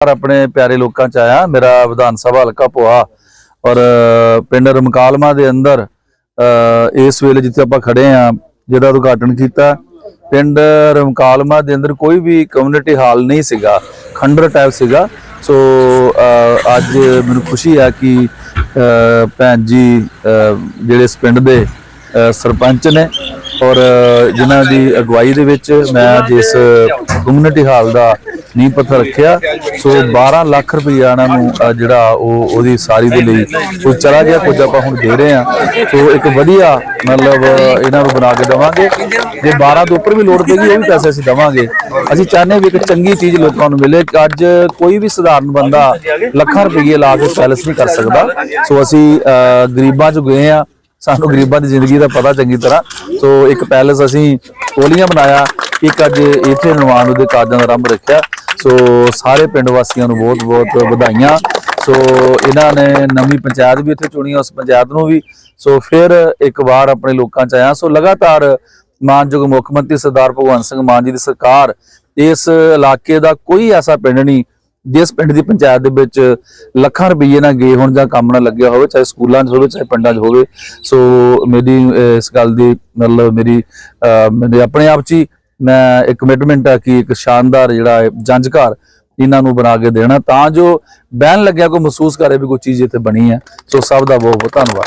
ਪਰ ਆਪਣੇ ਪਿਆਰੇ ਲੋਕਾਂ ਚ ਆਇਆ, ਮੇਰਾ ਵਿਧਾਨ ਸਭਾ ਹਲਕਾ ਭੋਆ ਔਰ ਪਿੰਡ ਰਮਕਾਲਮਾ ਦੇ ਅੰਦਰ ਇਸ ਵੇਲੇ ਜਿੱਥੇ ਆਪਾਂ ਖੜੇ ਆ, ਜਿਹਦਾ ਉਦਘਾਟਨ ਕੀਤਾ, ਪਿੰਡ ਰਮਕਾਲਮਾ ਦੇ ਅੰਦਰ ਕੋਈ ਵੀ ਕਮਿਊਨਿਟੀ ਹਾਲ ਨਹੀਂ ਸੀਗਾ, ਖੰਡਰ ਟਾਈਪ ਸੀਗਾ, ਸੋ ਅੱਜ ਮੈਨੂੰ ਖੁਸ਼ੀ ਆ ਕਿ ਭੈਣ ਜੀ ਜਿਹੜੇ ਇਸ ਪਿੰਡ ਦੇ ਸਰਪੰਚ ਨੇ ਔਰ ਜਿਨ੍ਹਾਂ ਦੀ ਅਗਵਾਈ ਦੇ ਵਿੱਚ ਮੈਂ ਅੱਜ ਇਸ ਕਮਿਊਨਿਟੀ ਹਾਲ ਦਾ ਨੀਂਹ ਪੱਥਰ ਰੱਖਿਆ, ਸੋ 12 ਲੱਖ ਰੁਪਈਆ ਇਹਨਾਂ ਨੂੰ ਜਿਹੜਾ ਉਹ, ਉਹਦੀ ਸਾਰੀ ਦੇ ਲਈ ਕੁਝ ਚਲਾ ਗਿਆ, ਕੁਝ ਆਪਾਂ ਹੁਣ ਦੇ ਰਹੇ ਹਾਂ। ਸੋ ਇੱਕ ਵਧੀਆ ਮਤਲਬ ਇਹਨਾਂ ਨੂੰ ਬਣਾ ਕੇ ਦਵਾਂਗੇ। ਜੇ 12 ਤੋਂ ਉੱਪਰ ਵੀ ਲੋੜ ਪੈਗੀ ਉਹ ਵੀ ਪੈਸੇ ਅਸੀਂ ਦਵਾਂਗੇ। ਅਸੀਂ ਚਾਹੁੰਦੇ ਹਾਂ ਵੀ ਇੱਕ ਚੰਗੀ ਚੀਜ਼ ਲੋਕਾਂ ਨੂੰ ਮਿਲੇ। ਅੱਜ ਕੋਈ ਵੀ ਸਧਾਰਨ ਬੰਦਾ ਲੱਖਾਂ ਰੁਪਈਏ ਲਾ ਕੇ ਪੈਲਸ ਨਹੀਂ ਕਰ ਸਕਦਾ। ਸੋ ਅਸੀਂ ਗਰੀਬਾਂ ਚ ਗਏ ਆ ਸਾਨੂੰ ਗਰੀਬਾਂ ਦੀ ਜ਼ਿੰਦਗੀ ਦਾ ਪਤਾ ਚੰਗੀ ਤਰ੍ਹਾਂ। ਸੋ ਇੱਕ ਪੈਲਸ ਅਸੀਂ ਕੋਲੀਆਂ ਬਣਾਇਆ, ਇੱਕ ਅੱਜ ਇੱਥੇ ਨਿਰਮਾਣ ਦੇ ਕਾਰਜਾਂ ਦਾ ਆਰੰਭ ਰੱਖਿਆ। ਸੋ ਸਾਰੇ ਪਿੰਡ ਵਾਸੀਆਂ ਨੂੰ ਬਹੁਤ ਬਹੁਤ ਵਧਾਈਆਂ। ਸੋ ਇਹਨਾਂ ਨੇ ਨਵੀਂ ਪੰਚਾਇਤ ਵੀ ਇੱਥੇ ਚੁਣੀ ਉਸ ਪੰਚਾਇਤ ਨੂੰ ਵੀ। ਸੋ ਫਿਰ ਇੱਕ ਵਾਰ ਆਪਣੇ ਲੋਕਾਂ ਚ ਆਇਆ। ਸੋ ਲਗਾਤਾਰ ਮਾਨਯੋਗ ਮੁੱਖ ਮੰਤਰੀ ਸਰਦਾਰ ਭਗਵੰਤ ਸਿੰਘ ਮਾਨ ਜੀ ਦੀ ਸਰਕਾਰ ਇਸ ਇਲਾਕੇ ਦਾ ਕੋਈ ਐਸਾ ਪਿੰਡ ਨਹੀਂ ਜਿਸ ਪਿੰਡ ਦੀ ਪੰਚਾਇਤ ਦੇ ਵਿੱਚ ਲੱਖਾਂ ਰੁਪਏ ਨਾਲ ਗਏ ਹੋਣ ਜਾਂ ਕੰਮ ਨਾਲ ਲੱਗਿਆ ਹੋਵੇ, ਚਾਹੇ ਸਕੂਲਾਂ 'ਚ ਹੋਵੇ, ਚਾਹੇ ਪਿੰਡਾਂ 'ਚ ਹੋਵੇ, ਸੋ ਮੇਰੀ ਇਸ ਗੱਲ ਦੀ ਮਤਲਬ ਮੇਰੀ ਮੇਰੇ ਆਪਣੇ ਆਪ 'ਚ ਹੀ ਮੈਂ ਇੱਕ ਕਮਿਟਮੈਂਟ ਆ ਕਿ ਇੱਕ ਸ਼ਾਨਦਾਰ ਜਿਹੜਾ ਹੈ ਜੰਜ ਘਰ ਇਹਨਾਂ ਨੂੰ ਬਣਾ ਕੇ ਦੇਣਾ, ਤਾਂ ਜੋ ਬਹਿਣ ਲੱਗਿਆ ਕੋਈ ਮਹਿਸੂਸ ਕਰੇ ਵੀ ਕੋਈ ਚੀਜ਼ ਇੱਥੇ ਬਣੀ ਹੈ। ਸੋ ਸਭ ਦਾ ਬਹੁਤ ਬਹੁਤ ਧੰਨਵਾਦ।